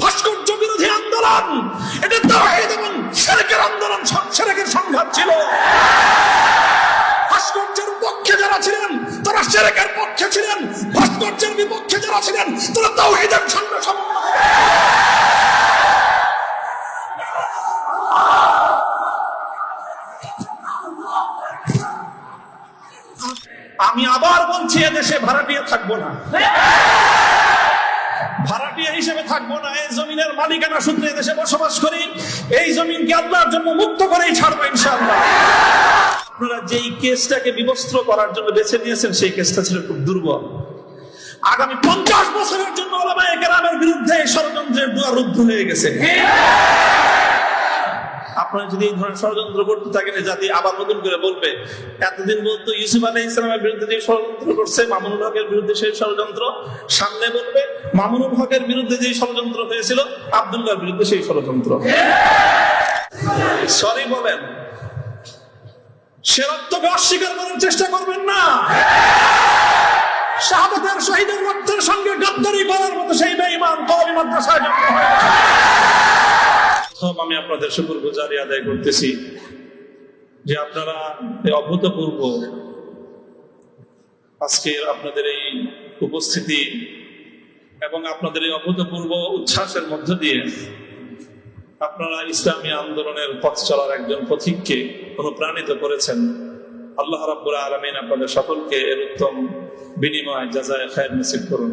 ভাস্কর্য বিরোধী আন্দোলন! এটা তাওহীদ এবং শিরকের আন্দোলন শিরকের সংঘাত ছিল। ভাস্কর্যের পক্ষে যারা ছিলেন, তারা শিরকের পক্ষে ছিলেন। ভাস্কর্যের বিপক্ষে যারা ছিলেন, তারা তাওহীদের সঙ্গে সমন্বয় আমি আবার বলছি, এদেশে ভাড়াটিয়া থাকব না। ভাড়াটিয়া হিসেবে থাকব না, এই জমিনের মালিকানা সূত্রে দেশে বসবাস করি। এই জমিনকে আপনার জন্য মুক্ত করেই ছাড়বো ইনশাআল্লাহ। আপনারা যেই কেসটাকে বিবস্ত্র করার জন্য বেছে নিয়েছেন, সেই কেসটা ছিল খুব দুর্বল। আগামী পঞ্চাশ বছরের জন্য ওলামায়ে কেরামের বিরুদ্ধে ষড়যন্ত্রের দুয়ার রুদ্ধ হয়ে গেছে। আপনারা যদি এই ধরনের ষড়যন্ত্র করতে থাকেন জাতি আবার নতুন করে বলবে, এতদিন বলতো ইউসুফ আলী ইসলামের বিরুদ্ধে যে ষড়যন্ত্র করছে, মামুনুল হকের বিরুদ্ধে সেই ষড়যন্ত্র সামনে বলবে, মামুনুল হকের বিরুদ্ধে যে ষড়যন্ত্র হয়েছিল, আবদুল্লাহর বিরুদ্ধে সেই ষড়যন্ত্র। সরি বলেন, সে রক্তকে অস্বীকার করার চেষ্টা করবেন না। শাহাদাতের শহীদের রক্তের সঙ্গে গাদ্দারি করার মতো সেই বেঈমান কওমি মাদ্রাসায় জন্ম হয়েছে। প্রথম আমি আপনাদের শুকুর গুজারি আদায় করতেছি যে আপনারা অভূতপূর্ব আজকের আপনাদের এই উপস্থিতি এবং আপনাদের এই অভূতপূর্ব উচ্ছ্বাসের মধ্য দিয়ে আপনারা ইসলামী আন্দোলনের পথ চলার একজন পথিককে অনুপ্রাণিত করেছেন। আল্লাহ রাব্বুল আলমিন আপনাদের সকলকে এর উত্তম বিনিময় যাজায় খায়ের নসিব করুন।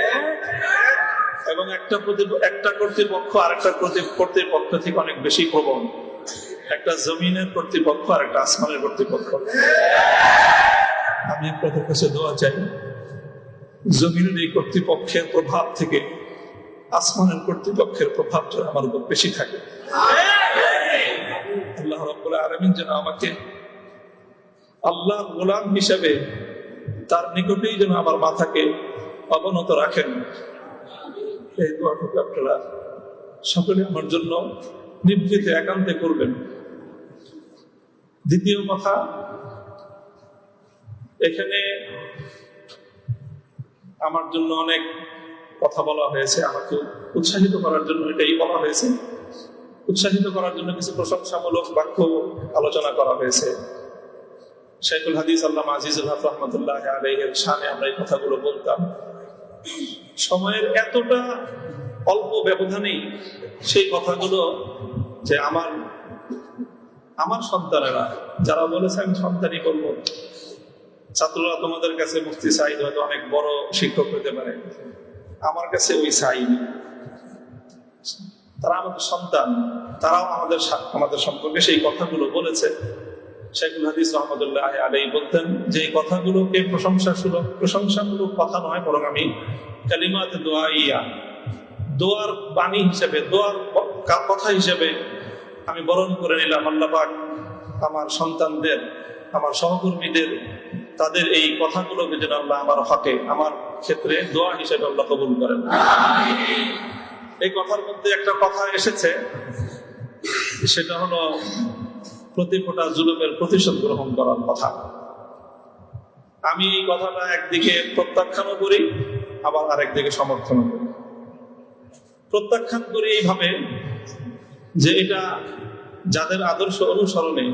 এবং একটা একটা কর্তৃপক্ষ আর একটা কর্তৃপক্ষ থেকে অনেক বেশি প্রবণ একটা জমিনের কর্তৃপক্ষ আর একটা আসমানের কর্তৃপক্ষ। আমি আপনাদের কাছে দোয়া চাই, জমিনের এই কর্তৃপক্ষের প্রভাব থেকে আসমানের কর্তৃপক্ষের প্রভাব যেন আমার উপর বেশি থাকে। আল্লাহ রব্বুল আলমিন যেন আমাকে আল্লাহ গোলাম হিসাবে তার নিকটেই যেন আমার মাথাকে অবনত রাখেন। এই দোয়াটুকু আপনারা সকলে আমার জন্য নিবৃতে একান্তে করবেন। দ্বিতীয় কথা, এখানে আমার জন্য অনেক কথা বলা হয়েছে, আমাকে উৎসাহিত করার জন্য এটাই বলা হয়েছে। উৎসাহিত করার জন্য কিছু প্রশংসামূলক বাক্য আলোচনা করা হয়েছে। শেখুল হাদিস আল্লাহ আজিজুল হক রহমতুল্লাহ আলহের সামনে আমরা এই কথাগুলো বলতাম। সময়ের এতটা অল্প ব্যবধানেই সেই কথাগুলো যে আমার আমার সন্তানেরা, যারা বলেছে আমি সন্তানই করব। ছাত্ররা তোমাদের কাছে মুফতি সাইদ হয়তো অনেক বড় শিক্ষক হতে পারে। আমার কাছে ওই সাইদ তারা আমাদের সন্তান, তারাও আমাদের আমাদের সম্পর্কে সেই কথাগুলো বলেছে। শেখুল হাদিস রহমতুল্লাহ আলাই বলতেন যে কথাগুলোকে প্রশংসা সুলভ প্রশংসামূলক কথা নয়, বরং আমি কালিমাতে দোয়া ইয়া দোয়ার বাণী হিসেবে, দোয়ার কথা হিসেবে আমি বরণ করে নিলাম আল্লাপাক আমার সন্তানদের, আমার সহকর্মীদের, তাদের এই কথাগুলোকে যেন আল্লাহ আমার হকে, আমার ক্ষেত্রে দোয়া হিসেবে আল্লাহ কবুল করেন। এই কথার মধ্যে একটা কথা এসেছে, সেটা হলো প্রতি ফোটা জুলুমের প্রতিশোধ গ্রহণ করার কথা। আমি এই কথাটা একদিকে প্রত্যাখ্যানও করি, আবার আরেকদিকে সমর্থনও করি। প্রত্যাখ্যান করি এইভাবে যে এটা যাদের আদর্শ অনুসরণে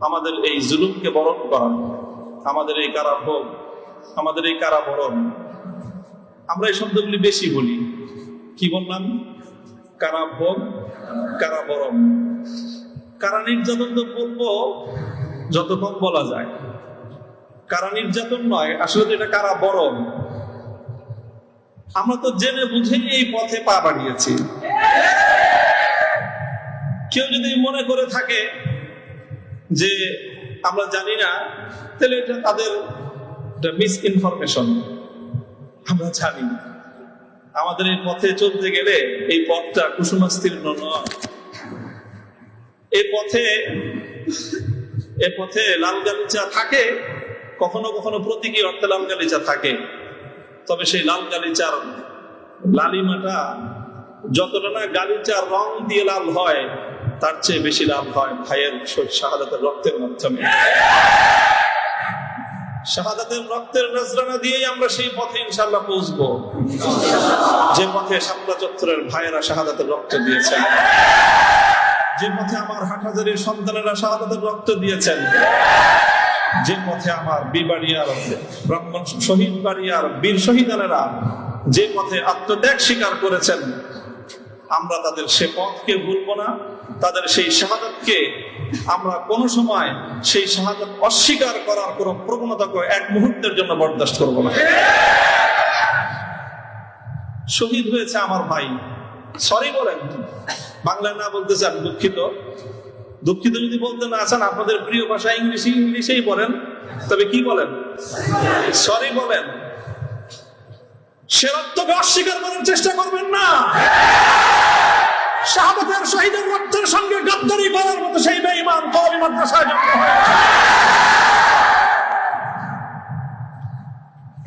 আমাদের এই জুলুমকে বরণ করা, আমাদের এই কারাভোগ, আমাদের এই কারাবরণ, আমরা এই শব্দগুলি বেশি বলি। কি বললাম? কারাভোগ, কারাবরণ। কারা নির্যাতন তো বলব যত কম বলা যায়। কারা নির্যাতন নয়, আসলে এটা কারা বরণ? আমরা তো জেনে বুঝে এই পথে পা বাড়িয়েছি। কেউ যদি মনে করে থাকে যে আমরা জানি না, তাহলে এটা তাদের মিস ইনফরমেশন আমরা জানি আমাদের এই পথে চলতে গেলে এই পথটা কুসুমাস্তীর্ণ নয়। এই পথে, এ পথে লাল গালিচা থাকে, কখনো কখনো প্রতীকী অর্থে লাল গালিচা থাকে। তবে সেই লাল গালিচার লালিমাটা যতটা না গালিচার রং দিয়ে লাল হয়, তার চেয়ে বেশি লাভ হয় ভাইয়ের শাহাদাতের রক্তের মাধ্যমে। শাহাদাতের রক্তের নজরানা দিয়েই আমরা সেই পথে ইনশাল্লাহ পৌঁছবো। যে পথে শাপলা চত্বরের ভাইয়েরা শাহাদাতের রক্ত দিয়েছেন। যে পথে আমার হাটহাজারির সন্তানেরা শাহাদাতের রক্ত দিয়েছেন, যে পথে আমার বিবাড়িয়ার ব্রাহ্মণ শহীদ বাড়িয়ার বীর শহীদানেরা যে পথে আত্মত্যাগ স্বীকার করেছেন, আমরা তাদের সে পথকে ভুলবো না, তাদের সেই শাহাদাতকে আমরা কোনো সময় সেই শাহাদাত অস্বীকার করার কোন প্রবণতাকে এক মুহূর্তের জন্য বরদাস্ত করব না। শহীদ হয়েছে আমার ভাই সরি বলেন। বাংলায় না বলতে চান দুঃখিত। দুঃখিত যদি বলতে না চান, আপনাদের প্রিয় ভাষা ইংলিশ, ইংলিশেই বলেন। তবে কি বলেন? সরি বলেন। সে রক্তকে অস্বীকার করার চেষ্টা করবেন না। শহীদের রক্তের সঙ্গে গাদ্দারি করার মতো সেই বেঈমান কওমি মাদ্রাসায়।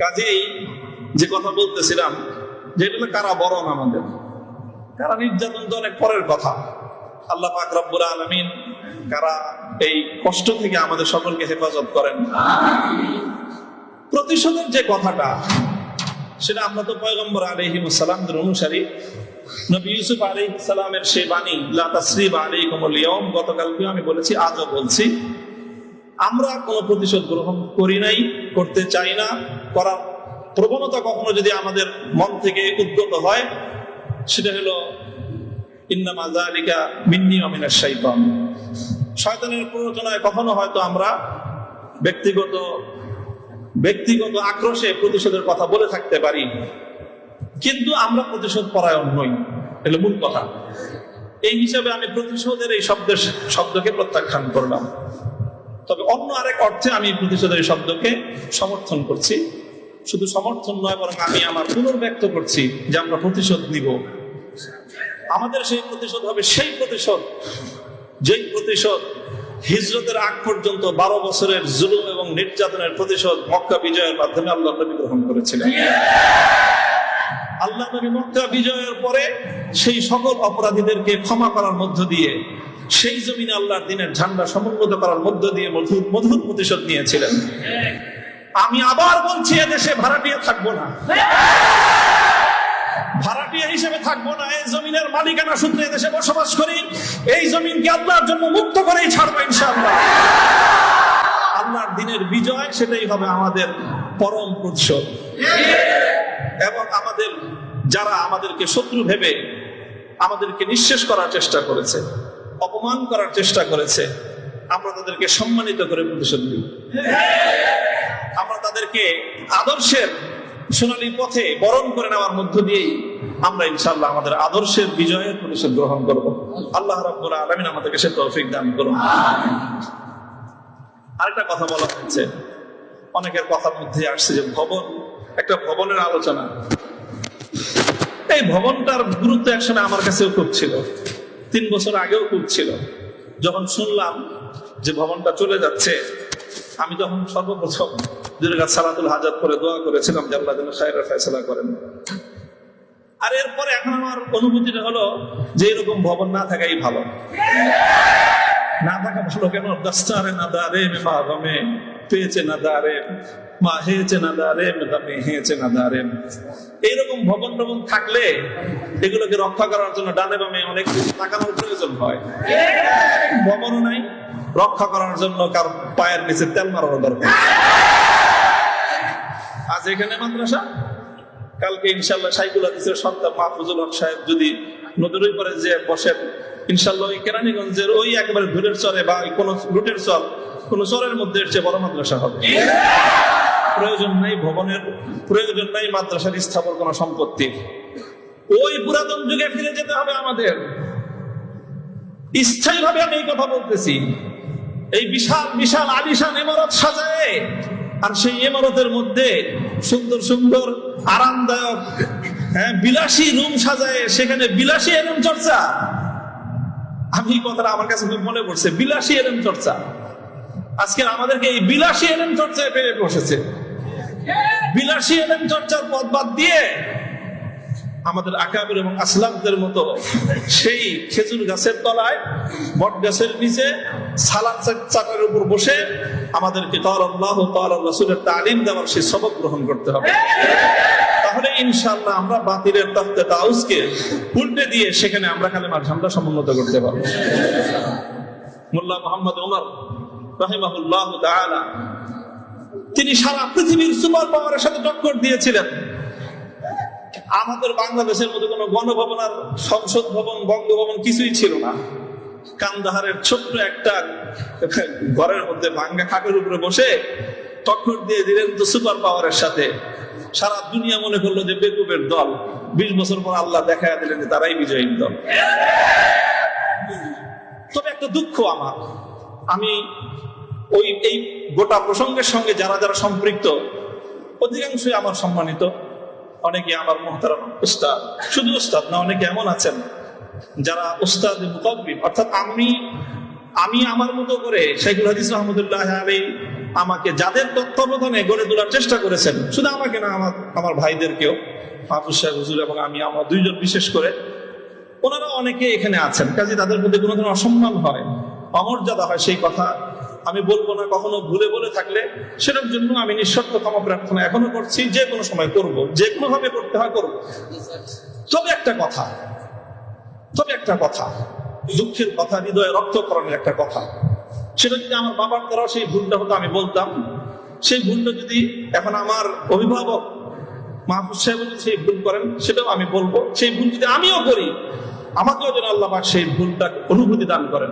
কাজেই যে কথা বলতেছিলাম যে কারা বরণ আমাদের? কারা নির্যাতন তো অনেক পরের কথা। আল্লাহ পাক আলামিন কারা এই কষ্ট থেকে আমাদের সকলকে হেফাজত করেন? প্রতিশোধের যে কথাটা, সেটা আমরা তো পয়গম্বর আলহিম সালামদের অনুসারী। নবী ইউসুফ আলী সালামের সেই বাণী, লা তাসরিব আলাইকুমুল ইয়াউম গতকালকে আমি বলেছি, আজও বলছি। আমরা কোনো প্রতিশোধ গ্রহণ করি নাই, করতে চাই না। করার প্রবণতা কখনো যদি আমাদের মন থেকে উদ্গত হয় সেটা হলো, ইন্নামা যালিকা মিন্নি মিনাশ শয়তানের প্ররোচনায় কখনো হয়তো আমরা ব্যক্তিগত ব্যক্তিগত আক্রোশে প্রতিশোধের কথা বলে থাকতে পারি, কিন্তু আমরা প্রতিশোধ পরায়ণ নই। এগুলো মূল কথা। এই হিসাবে আমি প্রতিশোধের এই শব্দের শব্দকে প্রত্যাখ্যান করলাম। তবে অন্য আরেক অর্থে আমি প্রতিশোধের এই শব্দকে সমর্থন করছি। শুধু সমর্থন নয়, বরং আমি আমার পুনর্ব্যক্ত করছি যে আমরা প্রতিশোধ নিব। আমাদের সেই প্রতিশোধ হবে সেই প্রতিশোধ। যেই প্রতিশোধ হিজরতের আগ পর্যন্ত বারো বছরের জুলুম এবং নির্যাতনের প্রতিশোধ মক্কা বিজয়ের মাধ্যমে আল্লাহ নবী গ্রহণ করেছিলেন। আল্লাহ নবী মক্কা বিজয়ের পরে সেই সকল অপরাধীদেরকে ক্ষমা করার মধ্য দিয়ে, সেই জমিনে আল্লাহর দিনের ঝান্ডা সমুন্নত করার মধ্য দিয়ে মধুর মধুর প্রতিশোধ নিয়েছিলেন। আমি আবার বলছি, এদেশে ভাড়াটিয়া থাকব না। ভাড়াটিয়া হিসেবে থাকব না, এই জমিনের মালিকানা সূত্রে দেশে বসবাস করি। এই জমিনকে আল্লাহর জন্য মুক্ত করেই ছাড়বো ইনশাআল্লাহ। আল্লাহর দিনের বিজয়, সেটাই হবে আমাদের পরম প্রতিশোধ। এবং আমাদের, যারা আমাদেরকে শত্রু ভেবে আমাদেরকে নিঃশেষ করার চেষ্টা করেছে, অপমান করার চেষ্টা করেছে, আমরা তাদেরকে সম্মানিত করে প্রতিশোধ দিই তাদেরকে আদর্শের সোনালী পথে বরণ করে নেওয়ার মধ্য দিয়েই আমরা ইনশাল্লাহ আমাদের আদর্শের বিজয়ের প্রতিশোধ গ্রহণ করব। আল্লাহ রাব্বুল আলামিন আমাদেরকে সে তৌফিক দান করুন। আরেকটা কথা বলা হচ্ছে, অনেকের কথার মধ্যে আসছে যে ভবন, একটা ভবনের আলোচনা। এই ভবনটার গুরুত্ব একসময় আমার কাছেও খুব ছিল, তিন বছর আগেও খুব ছিল। যখন শুনলাম যে ভবনটা চলে যাচ্ছে আমি তখন সর্বপ্রথম দুর্গা সালাতুল হাজার করে দোয়া করেছিলাম যে আল্লাহ যেন সাহেবের ফেসলা করেন। আর এরপরে এখন আমার অনুভূতিটা হলো যে এরকম ভবন না থাকাই ভালো। না থাকা ভালো কেন? দস্তারে না দারে মে গমে, পেয়েছে না দারে, মা হেয়েছে না দারে মেদামে হেয়েছে না দারে। এইরকম ভবন টবন থাকলে এগুলোকে রক্ষা করার জন্য ডানে বামে অনেক তাকানোর প্রয়োজন হয়। ভবনও নাই রক্ষা করার জন্য কার পায়ের নিচে তেল মারানো দরকার। আজ এখানে মাদ্রাসা? কালকে ইনশাল্লাহ সাইকুল হাদিসের সন্তান মাহফুজুল হক সাহেব যদি নদীর ওই পারে যে বসেন ইনশাল্লাহ ওই কেরানীগঞ্জের ওই একেবারে ধুরের চরে বা কোনো রুটের চর, কোনো চরের মধ্যে এর চেয়ে বড় মাদ্রাসা হবে। প্রয়োজন নাই ভবনের, প্রয়োজন নাই মাদ্রাসার স্থাপন কোনো সম্পত্তির ওই পুরাতন যুগে ফিরে যেতে হবে আমাদের। স্থায়ীভাবে আমি এই কথা বলতেছি। এই বিশাল বিশাল আলিশান ইমারত সাজায় আর সেই ইমারতের মধ্যে সুন্দর সুন্দর, আরামদায়ক হ্যাঁ বিলাসী রুম সাজায় সেখানে বিলাসী এরম চর্চা। আমি কথাটা আমার কাছে মনে পড়ছে, বিলাসী এরম চর্চা। আজকে আমাদেরকে এই বিলাসী এরম চর্চায় পেরে বসেছে। বিলাসী এলম চর্চার পথ বাদ দিয়ে আমাদের আকাবির এবং আসলামদের মতো সেই খেজুর গাছের তলায়, বট গাছের নিচে, সালাদ উপর বসে আমাদেরকে তর আল্লাহ তর রসুলের তালিম দেওয়ার সেই সবক গ্রহণ করতে হবে। তাহলে ইনশাল্লাহ আমরা বাতিলের তত্ত্বে তাউসকে উল্টে দিয়ে সেখানে আমরা কালেমার ঝান্ডা সমুন্নত করতে পারব। মোল্লা মোহাম্মদ ওমর রাহিমাহুল্লাহ তিনি সারা পৃথিবীর সুপার পাওয়ারের সাথে টক্কর দিয়েছিলেন। আমাদের বাংলাদেশের মধ্যে কোনো গণভবন আর সংসদ ভবন, বঙ্গভবন কিছুই ছিল না। কান্দাহারের ছোট্ট একটা ঘরের মধ্যে ভাঙ্গা খাটের উপরে বসে টক্কর দিয়ে দিলেন তো সুপার পাওয়ারের সাথে। সারা দুনিয়া মনে করল যে বেকুবের দল। বিশ বছর পর আল্লাহ দেখা দিলেন যে তারাই বিজয়ী দল। তবে একটা দুঃখ আমার। আমি ওই, এই গোটা প্রসঙ্গের সঙ্গে যারা যারা সম্পৃক্ত, অধিকাংশই আমার সম্মানিত। অনেকে আমার মোহতারাম উস্তাদ। শুধু উস্তাদ না, অনেকে এমন আছেন যারা উস্তাদ মুকব্বিব অর্থাৎ আমি আমি আমার মতো করে শেখুল হাদিস রহমতুল্লাহ আলী আমাকে যাদের তত্ত্বাবধানে গড়ে তোলার চেষ্টা করেছেন, শুধু আমাকে না, আমার আমার ভাইদেরকেও, মাহফুজ সাহেব, হুজুর এবং আমি, আমার দুইজন বিশেষ করে ওনারা অনেকে এখানে আছেন। কাজে তাদের মধ্যে কোনো ধরনের অসম্মান হয়, অমর্যাদা হয় সেই কথা আমি বলব না, কখনো ভুলে বলে থাকলে সেটার জন্য আমি নিঃশর্ত ক্ষমা প্রার্থনা এখনও করছি, যে কোনো সময় করব, যে কোনো ভাবে করতে হয় করব। তবে একটা কথা, তবে একটা কথা, দুঃখের কথা, হৃদয়ে রক্তকরণের একটা কথা। সেটা যদি আমার বাবার দ্বারাও সেই ভুলটা হতো, আমি বলতাম। সেই ভুলটা যদি এখন আমার অভিভাবক মাহফুজ সাহেব যদি সেই ভুল করেন, সেটাও আমি বলব। সেই ভুল যদি আমিও করি, আমাকেও যেন আল্লাহ সেই ভুলটা অনুভূতি দান করেন।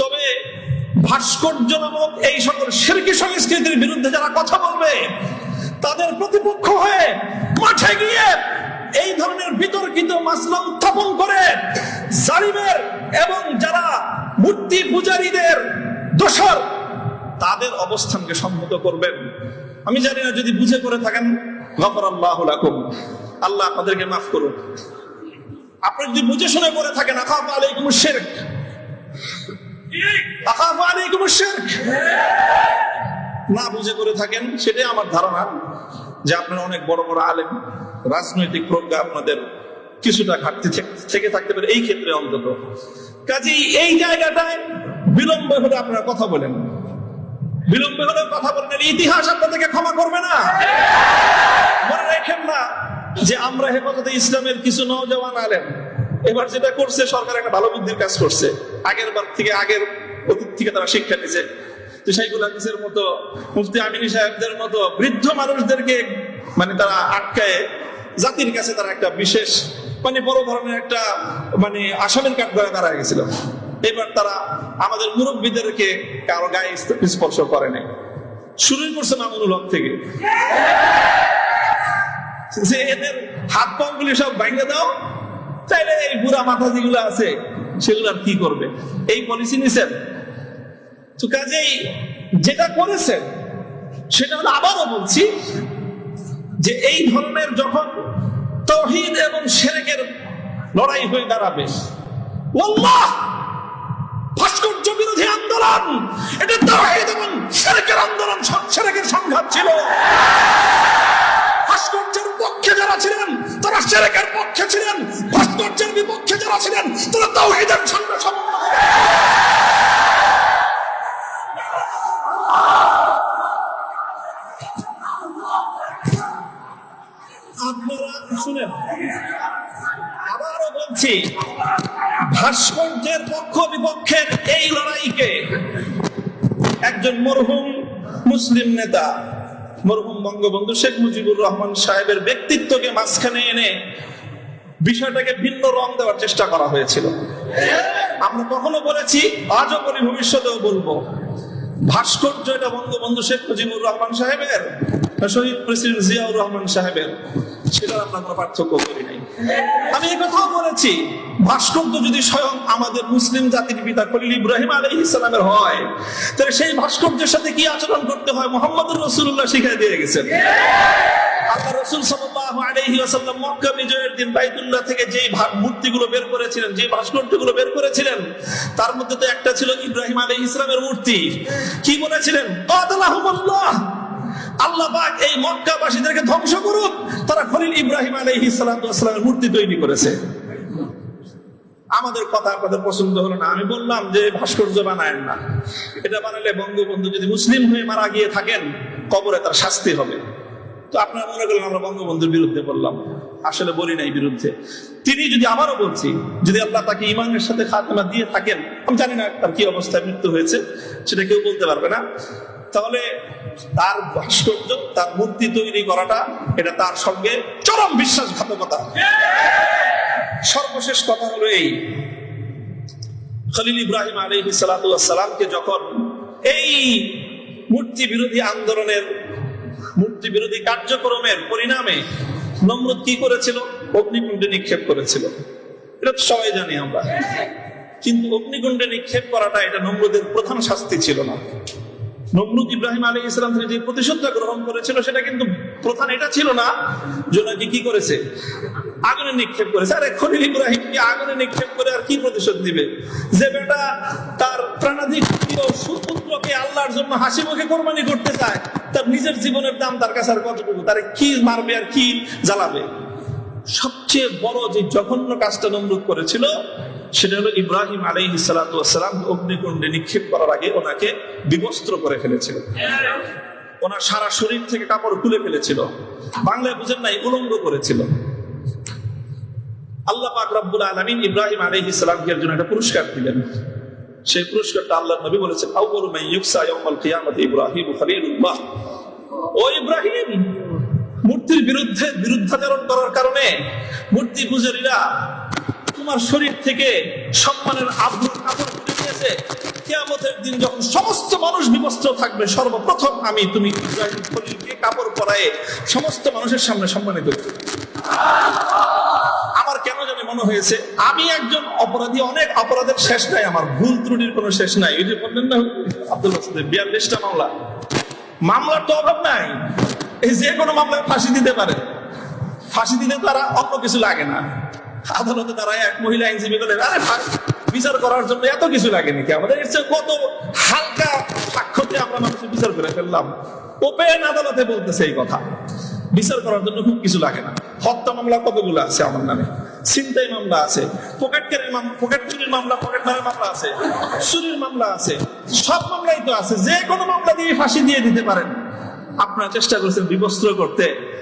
তবে ভাস্কর্য নামক এই সকল শিরকি সংস্কৃতির বিরুদ্ধে যারা কথা বলবে, তাদের প্রতিপক্ষ হয়ে মাঠে গিয়ে এই ধরনের বিতর্কিত মাসলা উত্থাপন করে জালিমের এবং যারা মূর্তি পূজারীদের দোষর, তাদের অবস্থানকে সম্মত করবেন। আমি জানি না যদি বুঝে করে থাকেন গফর আল্লাহ আল্লাহ আপনাদেরকে মাফ করুন আপনি যদি বুঝে শুনে করে থাকেন আকাফ আলাইকুম শেরক না বুঝে করে থাকেন, সেটাই আমার ধারণা যে আপনারা অনেক বড় বড় আলেম, রাজনৈতিক প্রজ্ঞা আপনাদের কিছুটা ঘাটতি থেক- থেকে থাকতে পারে, এই ক্ষেত্রে অন্তত। কাজেই এই জায়গাটায় বিলম্ব হলে আপনারা কথা বলেন। বিলম্ব হলে কথা বলেন, ইতিহাস আপনাদেরকে ক্ষমা করবে না। মনে রাখেন না যে আমরা হেফাজতে ইসলামের কিছু নওজওয়ান আলেন এবার যেটা করছে, সরকার একটা ভালো বুদ্ধির কাজ করছে। আগের বার থেকে আগের অতীত থেকে তারা শিক্ষা নিছে তো শাইখুল হাদিসের মতো? মুফতি আমিনী সাহেবদের মতো বৃদ্ধ মানুষদেরকে মানে তারা আটকায় জাতির কাছে তারা একটা বিশেষ মানে বড় ধরনের একটা মানে আসামের কাঠ ধরে দাঁড়ায় গেছিল। এবার তারা আমাদের মুরব্বীদেরকে কারও গায়ে স্পর্শ করে নাই। শুরুই করছে মামুনুল হক থেকে। যে এদের হাত পাগুলি সব ভাঙে দাও। তাইলে এই বুড়া মাথা যেগুলো আছে, সেগুলো আর কি করবে? এই পলিসি নিছেন? তো কাজেই যেটা করেছেন, সেটা হলো আবারও বলছি যে এই ধরনের যখন তহিদ এবং সেরেকের লড়াই হয়ে দাঁড়াবে ভাস্কর্য বিরোধী আন্দোলন! এটা তাওহীদ এবং শিরকের আন্দোলন শিরকের সংঘাত ছিল। ভাস্কর্যের পক্ষে যারা ছিলেন, তারা শিরকের পক্ষে ছিলেন, ভাস্কর্যের বিপক্ষে যারা ছিলেন, তারা তাওহীদের সঙ্গে শুনেন বলছি, ভাস্কর্যের পক্ষ বিপক্ষের এই লড়াইকে একজন মরহুম মুসলিম নেতা মরহুম বঙ্গবন্ধু শেখ মুজিবুর রহমান সাহেবের ব্যক্তিত্বকে মাঝখানে এনে বিষয়টাকে ভিন্ন রং দেওয়ার চেষ্টা করা হয়েছিল। আমরা কখনো বলেছি, আজও বলি ভবিষ্যতেও বলব। ভাস্কর্য এটা বঙ্গবন্ধু শেখ মুজিবুর রহমান সাহেবের শহীদ প্রেসিডেন্ট জিয়াউর রহমান সাহেবের? সেটা আমরা কোনো পার্থক্য করি নাই। আমি এই কথাও বলেছি, ভাস্কর্য যদি স্বয়ং আমাদের মুসলিম জাতির পিতা খলিল ইব্রাহিম আলী ইসলামের হয়, তাহলে সেই ভাস্কর্যের সাথে কি আচরণ করতে হয়? মোহাম্মদ রসুল্লাহ শিখাই দিয়ে গেছেন। আল্লাহ দিন থেকে যে মূর্তিগুলো বের করেছিলেন যে বের করেছিলেন, তার মধ্যে তো একটা ছিল ইব্রাহিম আলাইহিস ইসলামের মূর্তি। কি বলেছিলেন? আল্লাহ এই ধ্বংস করুক। তারা খলিল ইব্রাহিম সালাতু ওয়াসসালামের মূর্তি তৈরি করেছে। আমাদের কথা আপনাদের পছন্দ হলো না। আমি বললাম যে ভাস্কর্য বানায়েন না। এটা বানালে বঙ্গবন্ধু যদি মুসলিম হয়ে মারা গিয়ে থাকেন, কবরে তার শাস্তি হবে। তো আপনারা মনে করলেন, আমরা বঙ্গবন্ধুর বিরুদ্ধে বললাম। আসলে বলি নাই বিরুদ্ধে। তিনি যদি আবারও বলছি, যদি আল্লাহ তাকে ইমানের সাথে খাতেমা দিয়ে থাকেন, আমি জানি না তার কি অবস্থায় মৃত্যু হয়েছে, সেটা কেউ বলতে পারবে না। তাহলে তার ভাস্কর্য, তার মূর্তি তৈরি করাটা, এটা তার সঙ্গে চরম বিশ্বাসঘাতকতা। সর্বশেষ কথা হলো এই। খলিল ইব্রাহিম আলী সালামকে যখন এই মূর্তি বিরোধী আন্দোলনের মূর্তি বিরোধী কার্যক্রমের পরিণামে নমরুদ কি করেছিল? অগ্নিকুণ্ডে নিক্ষেপ করেছিল। এটা সবাই জানি আমরা। কিন্তু অগ্নিকুণ্ডে নিক্ষেপ করাটা এটা নমরুদের প্রধান শাস্তি ছিল না। নমরুদ ইব্রাহিম আলী ইসলাম থেকে যে প্রতিশোধটা গ্রহণ করেছিল, সেটা কিন্তু প্রধান এটা ছিল না। যে নাকি কি করেছে? আগুনে নিক্ষেপ করেছে। আরে খলিল ইব্রাহিমকে আগুনে নিক্ষেপ করে আর কি প্রতিশোধ দিবে? যে বেটা তার প্রাণাধিক সুপুত্রকে আল্লাহর জন্য হাসি মুখে কোরবানি করতে চায়, তার নিজের জীবনের দাম তার কাছে আর কতটুকু? তার কি মারবে আর কি জ্বালাবে? সবচেয়ে বড় যে জঘন্য কাজটা নমরুদ করেছিল সেটা হলো ইব্রাহিম আলাই সালাম অগ্নিকুণ্ডে নিক্ষেপ করার আগে ওনাকে বিবস্ত্র করে ফেলেছিল। ওনার সারা শরীর থেকে কাপড় খুলে ফেলেছিল। বাংলায় বুঝেন নাই, উলঙ্গ করেছিল। আল্লাহ পাক আলমিন ইব্রাহিম আলহ ইসলামকে জন্য একটা পুরস্কার দিলেন। সেই পুরস্কারটা আল্লাহ নবী বলেছেন ইব্রাহিম ও ইব্রাহিম, মূর্তির বিরুদ্ধে বিরুদ্ধাচরণ করার কারণে মূর্তি পূজারীরা তোমার শরীর থেকে সম্মানের আবরুর কাপড় তুলে দিয়েছে। কেয়ামতের দিন যখন সমস্ত মানুষ বিবস্ত্র থাকবে, সর্বপ্রথম আমি তুমি ইব্রাহিম খলিলকে কাপড় পরায়ে সমস্ত মানুষের সামনে সম্মানিত আমার কেন জানি মনে হয়েছে, আমি একজন অপরাধী, অনেক অপরাধের শেষ নাই, আমার ভুল ত্রুটির কোনো শেষ নাই। ওই যে বললেন না আব্দুল হাসান বিয়াল্লিশটা মামলা, মামলার তো অভাব নাই। এই যে কোনো মামলায় ফাঁসি দিতে পারে। ফাঁসি দিলে তারা অন্য কিছু লাগে না। আদালতে দাঁড়ায় এক মহিলা আইনজীবী বলে, আরে ফা- বিচার করার জন্য এত কিছু লাগে নাকি আমাদের? এর চেয়ে কত হালকা সাক্ষ্যতে আমরা মানুষের বিচার করে ফেললাম? ওপেন আদালতে বলতেছে এই কথা। বিচার করার জন্য খুব কিছু লাগে না। হত্যা মামলা কতগুলো আছে আমার নামে? ছিনতাই মামলা আছে, পকেটকারীর পকেট চুরির মামলা, পকেট মারের মামলা আছে, চুরির মামলা আছে, সব মামলাই তো আছে, যে কোনো মামলা দিয়ে ফাঁসি দিয়ে দিতে পারেন। আপনারা চেষ্টা করেছেন বিবস্ত্র করতে।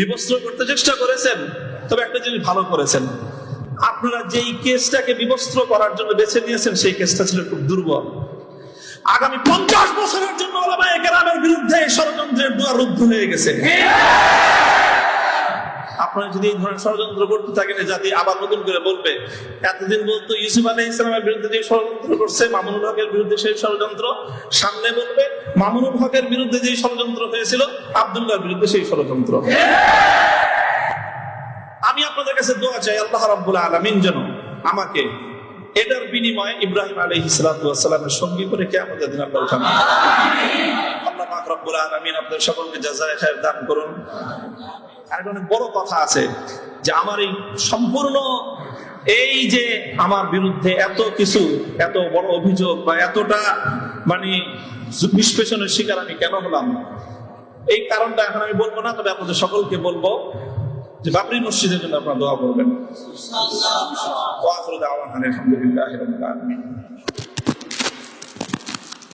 বিবস্ত্র করতে চেষ্টা করেছেন, তবে একটা জিনিস ভালো করেছেন। আপনারা যেই কেসটাকে বিবস্ত্র করার জন্য বেছে নিয়েছেন, সেই কেসটা ছিল খুব দুর্বল। আগামী পঞ্চাশ বছরের জন্য কেরামের বিরুদ্ধে ষড়যন্ত্রের দুয়ার রুদ্ধ হয়ে গেছে। আপনারা যদি এই ধরনের ষড়যন্ত্র করতে থাকেন জাতি আবার নতুন করে বলবে, এতদিন বলতো ইউসুফ আলহ ইসলামের বিরুদ্ধে যে ষড়যন্ত্র করছে, মামুনুল হকের বিরুদ্ধে সেই ষড়যন্ত্র। সামনে বলবে, মামুনুল হকের বিরুদ্ধে যে ষড়যন্ত্র হয়েছিল, আবদুল্লাহর বিরুদ্ধে সেই ষড়যন্ত্র। আমি আপনাদের কাছে দোয়া চাই, আল্লাহ রাব্বুল আলামিন যেন আমাকে এটার বিনিময়ে ইব্রাহিম আলাইহিস সালামের সঙ্গী করে কিয়ামতের দিন আল্লাহ উঠান। আল্লাহ রব্বুল আলামিন আপনাদের সকলকে জাযায়ে খায়ের দান করুন। আর অনেক বড় কথা আছে যে আমার এই সম্পূর্ণ এই যে আমার বিরুদ্ধে এত কিছু, এত বড় অভিযোগ বা এতটা মানে নিষ্পেষণের শিকার আমি কেন হলাম? এই কারণটা এখন আমি বলব না, তবে আপনাদের সকলকে বলব যে বাবরি মসজিদের জন্য আপনারা দোয়া করবেন। আলহামদুলিল্লাহি